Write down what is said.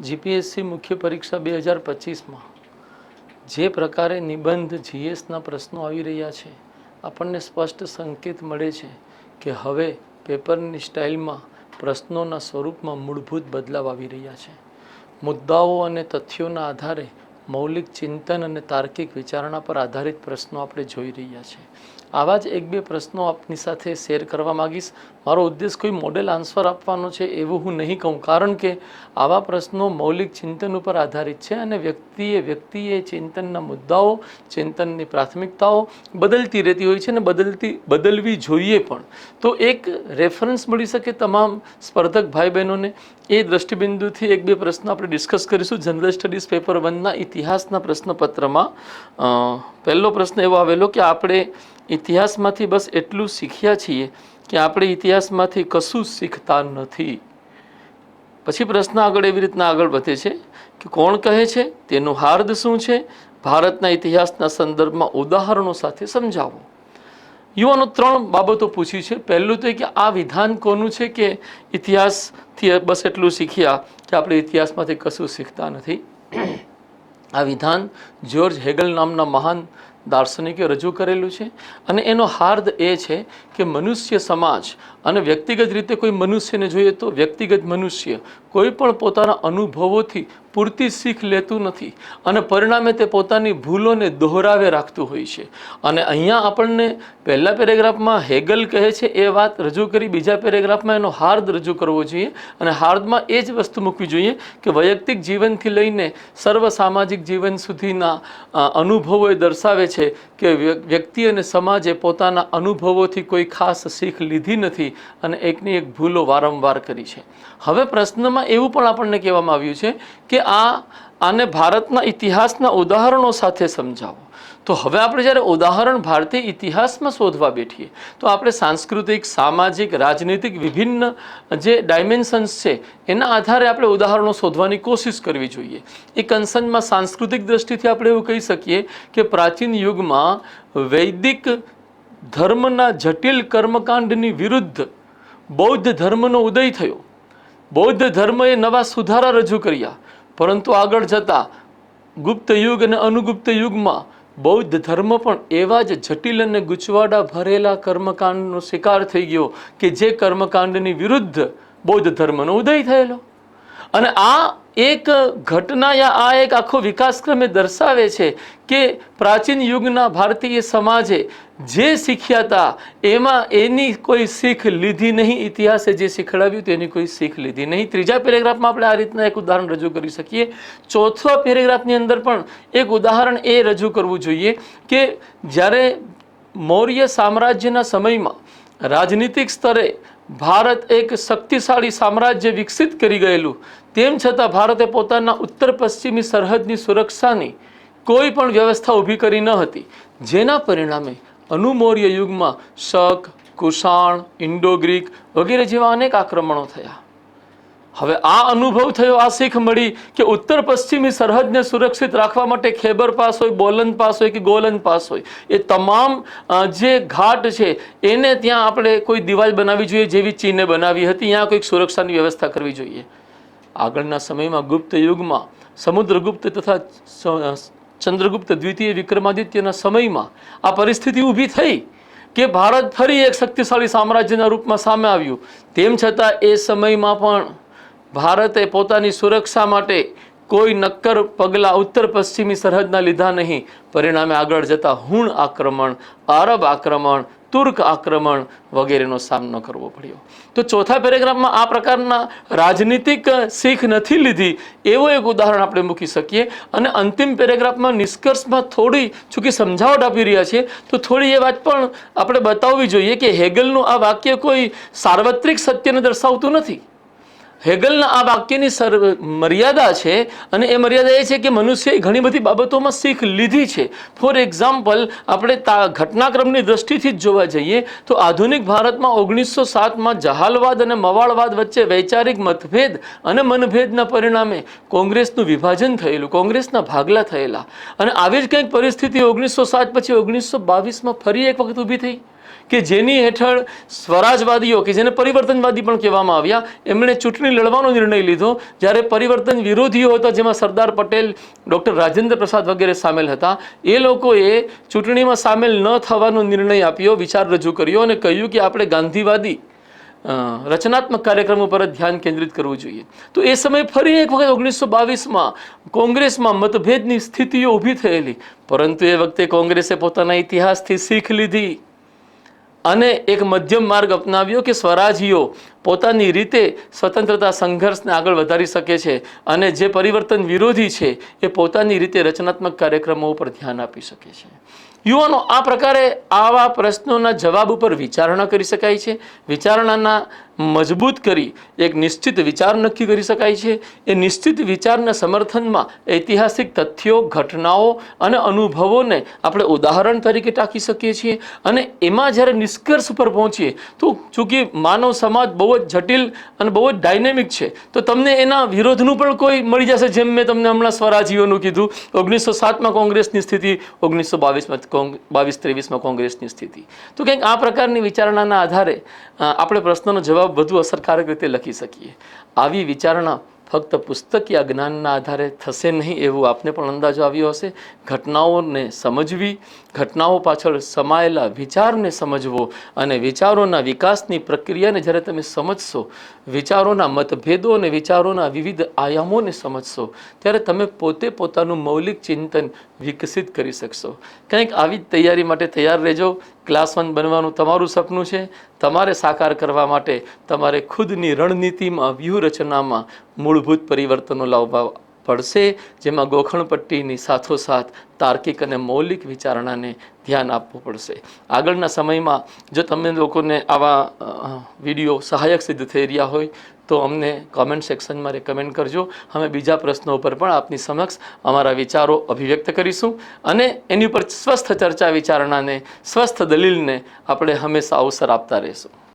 GPSC મુખ્ય પરીક્ષા બે હજાર પચીસમાં જે પ્રકારે નિબંધ જીએસના પ્રશ્નો આવી રહ્યા છે, આપણને સ્પષ્ટ સંકેત મળે છે કે હવે પેપરની સ્ટાઇલમાં પ્રશ્નોના સ્વરૂપમાં મૂળભૂત બદલાવ આવી રહ્યા છે. મુદ્દાઓ અને તથ્યોના આધારે મૌલિક ચિંતન અને તાર્કિક વિચારણા પર આધારિત પ્રશ્નો આપણે જોઈ રહ્યા છે. આવા જ એક બે પ્રશ્નો આપની સાથે શેર કરવા માગીશ. મારો ઉદ્દેશ કોઈ મોડેલ આન્સર આપવાનો છે એવું હું નહીં કહું. કારણ કે આવા પ્રશ્નો મૌલિક ચિંતન ઉપર આધારિત છે અને વ્યક્તિએ વ્યક્તિએ ચિંતનના મુદ્દાઓ, ચિંતનની પ્રાથમિકતાઓ બદલતી રહેતી હોય છે અને બદલતી, બદલવી જોઈએ પણ. તો એક રેફરન્સ મળી શકે તમામ સ્પર્ધક ભાઈ બહેનોને એ દ્રષ્ટિબિંદુથી એક બે પ્રશ્નો આપણે ડિસ્કસ કરીશું. જનરલ સ્ટડીઝ પેપર વનના ઇતિહાસના પ્રશ્નપત્રમાં. પહેલો પ્રશ્ન એવો આવેલો કે આપણે ઇતિહાસમાંથી બસ એટલું શીખ્યા છીએ કે આપણે ઇતિહાસમાંથી કશું શીખતા નથી. પછી પ્રશ્ન આગળ એવી રીતના આગળ વધે છે કે કોણ કહે છે? તેનું હાર્દ શું છે? ભારતના ઇતિહાસના સંદર્ભમાં ઉદાહરણો સાથે સમજાવો. યુવાનો ત્રણ બાબતો પૂછી છે. પહેલું તો કે આ વિધાન કોનું છે કે ઇતિહાસથી બસ એટલું શીખ્યા કે આપણે ઇતિહાસમાંથી કશું શીખતા નથી? આ વિધાન જ્યોર્જ હેગલ નામના મહાન દાર્શનિકે રજૂ કરેલું છે અને એનો હાર્દ એ છે કે મનુષ્ય સમાજ અને વ્યક્તિગત રીતે કોઈ મનુષ્યને જોઈએ તો વ્યક્તિગત મનુષ્ય કોઈ પણ પોતાના અનુભવોથી પૂરતી શીખ લેતું નથી અને પરિણામે તે પોતાની ભૂલોને દોહરાવે રાખતું હોય છે. અને અહીંયા આપણને પહેલા પેરેગ્રાફમાં હેગલ કહે છે એ વાત રજૂ કરી, બીજા પેરેગ્રાફમાં એનો હાર્દ રજૂ કરવો જોઈએ અને હાર્દમાં એ જ વસ્તુ મૂકવી જોઈએ કે વૈયક્તિક જીવનથી લઈને સર્વ સામાજિક જીવન સુધીના અનુભવો એ દર્શાવે છે કે વ્યક્તિ અને સમાજે પોતાના અનુભવોથી કોઈ ખાસ શીખ લીધી નથી અને એકની એક ભૂલો વારંવાર કરી છે. હવે પ્રશ્નમાં એવું પણ આપણને કહેવામાં આવ્યું છે કે આ આને ભારતના ઇતિહાસના ઉદાહરણો સાથે સમજાવો. તો હવે આપણે જ્યારે ઉદાહરણ ભારતીય ઇતિહાસમાં શોધવા બેઠીએ, તો આપણે સાંસ્કૃતિક, સામાજિક, રાજનીતિક વિભિન્ન જે ડાયમેન્શન્સ છે, એના આધારે આપણે ઉદાહરણો શોધવાની કોશિશ કરવી જોઈએ. એ કન્સર્નમાં સાંસ્કૃતિક દ્રષ્ટિથી આપણે એવું કહી શકીએ કે પ્રાચીન યુગમાં વૈદિક ધર્મના જટિલ કર્મકાંડની વિરુદ્ધ બૌદ્ધ ધર્મનો ઉદય થયો. બૌદ્ધ ધર્મએ નવા સુધારા રજૂ કર્યા. પરંતુ આગળ જતાં ગુપ્ત યુગ અને અનુગુપ્ત યુગમાં બૌદ્ધ ધર્મ પણ એવા જ જટિલ અને ગૂંચવાડા ભરેલા કર્મકાંડનો શિકાર થઈ ગયો કે જે કર્મકાંડની વિરુદ્ધ બૌદ્ધ ધર્મનો ઉદય થયેલો. અને આ એક ઘટના યા આ એક આખો વિકાસક્રમે દર્શાવે છે કે પ્રાચીન યુગના ભારતીય સમાજે જે શીખ્યા હતા એમાં એની કોઈ શીખ લીધી નહીં. ઇતિહાસે જે શીખડાવ્યું તેની કોઈ શીખ લીધી નહીં. ત્રીજા પેરેગ્રાફમાં આપણે આ રીતના એક ઉદાહરણ રજૂ કરી શકીએ. ચોથા પેરેગ્રાફની અંદર પણ એક ઉદાહરણ એ રજૂ કરવું જોઈએ કે જ્યારે મૌર્ય સામ્રાજ્યના સમયમાં રાજનીતિક સ્તરે ભારત એક શક્તિશાળી સામ્રાજ્ય વિકસિત કરી ગયેલું. તેમ છતાં ભારતે પોતાના ઉત્તર પશ્ચિમી સરહદની સુરક્ષાની કોઈ પણ વ્યવસ્થા ઊભી કરી ન હતી. જેના પરિણામે અનુમૌર્ય યુગમાં શક, કુષાણ, ઇન્ડો ગ્રીક વગેરે જેવા અનેક આક્રમણો થયા. હવે આ અનુભવ થયો આ શીખ મળી કે ઉત્તર પશ્ચિમી સરહદને સુરક્ષિત રાખવા માટે ખેબર પાસ હોય બોલન પાસ હોય કે ગોલન પાસ હોય, એ તમામ જે ઘાટ છે, એને ત્યાં આપણે કોઈ દિવાલ બનાવવી જોઈએ જેવી ચીને બનાવી હતી. ત્યાં કોઈક સુરક્ષાની વ્યવસ્થા કરવી જોઈએ. આગળના સમયમાં ગુપ્ત યુગમાં, સમુદ્રગુપ્ત તથા ચંદ્રગુપ્ત દ્વિતીય વિક્રમાદિત્યના સમયમાં આ પરિસ્થિતિ ઊભી થઈ કે ભારત ફરી એક શક્તિશાળી સામ્રાજ્યના રૂપમાં સામે આવ્યું. તેમ છતાં એ સમયમાં પણ ભારતે પોતાની સુરક્ષા માટે કોઈ નક્કર પગલાં ઉત્તર પશ્ચિમી સરહદના લીધા નહીં. પરિણામે આગળ જતા હુણ આક્રમણ, આરબ આક્રમણ, તુર્ક આક્રમણ વગેરેનો સામનો કરવો પડ્યો. તો ચોથા પેરેગ્રાફમાં આ પ્રકારના રાજનીતિક શીખ નથી લીધી એવો એક ઉદાહરણ આપણે મૂકી શકીએ. અને અંતિમ પેરેગ્રાફમાં નિષ્કર્ષમાં થોડી, ચૂંકી સમજાવટ આપી રહ્યા છીએ, તો થોડી એ વાત પણ આપણે બતાવવી જોઈએ કે હેગલનું આ વાક્ય કોઈ સાર્વત્રિક સત્યને દર્શાવતું નથી. હેગલના આ વાક્યની સર મર્યાદા છે અને એ મર્યાદા એ છે કે મનુષ્યએ ઘણી બધી બાબતોમાં શીખ લીધી છે. ફોર એક્ઝામ્પલ આપણે તા ઘટનાક્રમની દ્રષ્ટિથી જ જોવા જઈએ તો આધુનિક ભારતમાં ઓગણીસો સાતમાં જહાલવાદ અને મવાળવાદ વચ્ચે વૈચારિક મતભેદ અને મનભેદના પરિણામે કોંગ્રેસનું વિભાજન થયેલું, કોંગ્રેસના ભાગલા થયેલા. અને આવી જ કંઈક પરિસ્થિતિ ઓગણીસો સાત પછી ઓગણીસો બાવીસમાં ફરી એક વખત ઊભી થઈ. કે જેની હેઠળ સ્વરાજવાદીઓ કે જેને પરિવર્તનવાદી પણ કહેવામાં આવ્યા, એમણે ચૂંટણી લડવાનો નિર્ણય લીધો. જ્યારે પરિવર્તન વિરોધીઓ હતા જેમાં સરદાર પટેલ, ડૉક્ટર રાજેન્દ્ર પ્રસાદ વગેરે સામેલ હતા. એ લોકોએ ચૂંટણીમાં સામેલ ન થવાનો નિર્ણય આપ્યો, વિચાર રજૂ કર્યો અને કહ્યું કે આપણે ગાંધીવાદી રચનાત્મક કાર્યક્રમ ઉપર જ ધ્યાન કેન્દ્રિત કરવું જોઈએ. તો એ સમયે ફરી એક વખત ઓગણીસો બાવીસમાં કોંગ્રેસમાં મતભેદની સ્થિતિઓ ઊભી થયેલી. પરંતુ એ વખતે કોંગ્રેસે પોતાના ઇતિહાસથી શીખ લીધી. અને એક મધ્યમ માર્ગ અપનાવ્યો કે સ્વરાજીઓ પોતાની રીતે સ્વતંત્રતા સંઘર્ષને આગળ વધારી શકે છે અને જે પરિવર્તન વિરોધી છે એ પોતાની રીતે રચનાત્મક કાર્યક્રમો ઉપર ધ્યાન આપી શકે છે. યુવાનો આ પ્રકારે આવા પ્રશ્નોના જવાબ ઉપર વિચારણા કરી શકાય છે. વિચારણાના મજબૂત કરી, એક નિશ્ચિત વિચાર નક્કી કરી શકાય છે. એ નિશ્ચિત વિચારના સમર્થનમાં ઐતિહાસિક તથ્યો, ઘટનાઓ અને અનુભવોને આપણે ઉદાહરણ તરીકે ટાંકી શકીએ છીએ અને એમાં જ્યારે નિષ્કર્ષ ઉપર પહોંચીએ, તો ચૂંકી માનવ સમાજ બહુ જ જટિલ અને બહુ જ ડાયનેમિક છે. તો તમને એના વિરોધનું પણ કોઈ મળી જશે, જેમ મેં તમને હમણાં સ્વરાજીઓનું કીધું. ઓગણીસો સાતમાં કોંગ્રેસની સ્થિતિ, ઓગણીસો બાવીસમાં બાવીસ ત્રેવીસમાં કોંગ્રેસની સ્થિતિ. તો કંઈક આ પ્રકારની વિચારણાના આધારે આપણે પ્રશ્નનો જવાબ વધુ અસરકારક રીતે લખી શકીએ. આવી વિચારણા ફક્ત પુસ્તકીય જ્ઞાનના આધારે થશે નહીં એવું આપને પણ અંદાજો આવ્યો હશે. ઘટનાઓને સમજવી, ઘટનાઓ પાછળ સમાયેલા વિચારને સમજવો અને વિચારોના વિકાસની પ્રક્રિયાને જ્યારે તમે સમજશો, વિચારોના મતભેદો અને વિચારોના વિવિધ આયામોને સમજશો, ત્યારે તમે પોતે પોતાનું મૌલિક ચિંતન વિકસિત કરી શકશો. કંઈક આવી જ તૈયારી માટે તૈયાર રહેજો. ક્લાસ વન બનવાનું તમારું સપનું છે? તમારે સાકાર કરવા માટે તમારે ખુદની રણનીતિમાં વ્યૂહરચનામાં મૂળભૂત પરિવર્તનો લાવવા પડશે, જેમાં ગોખણપટ્ટીની સાથોસાથ તાર્કિક અને મૌલિક વિચારણાને ધ્યાન આપવું પડશે. આગળના સમયમાં, જો તમે લોકોને આવા વીડિયો સહાયક સિદ્ધ થઈ રહ્યા હોય, તો અમને કોમેન્ટ સેક્શનમાં રેકમેન્ડ કરજો. અમે બીજા પ્રશ્નો ઉપર પણ આપની સમક્ષ અમારા વિચારો અભિવ્યક્ત કરીશું અને એની ઉપર સ્વસ્થ ચર્ચા વિચારણાને, સ્વસ્થ દલીલને આપણે હંમેશા અવસર આપતા રહીશું.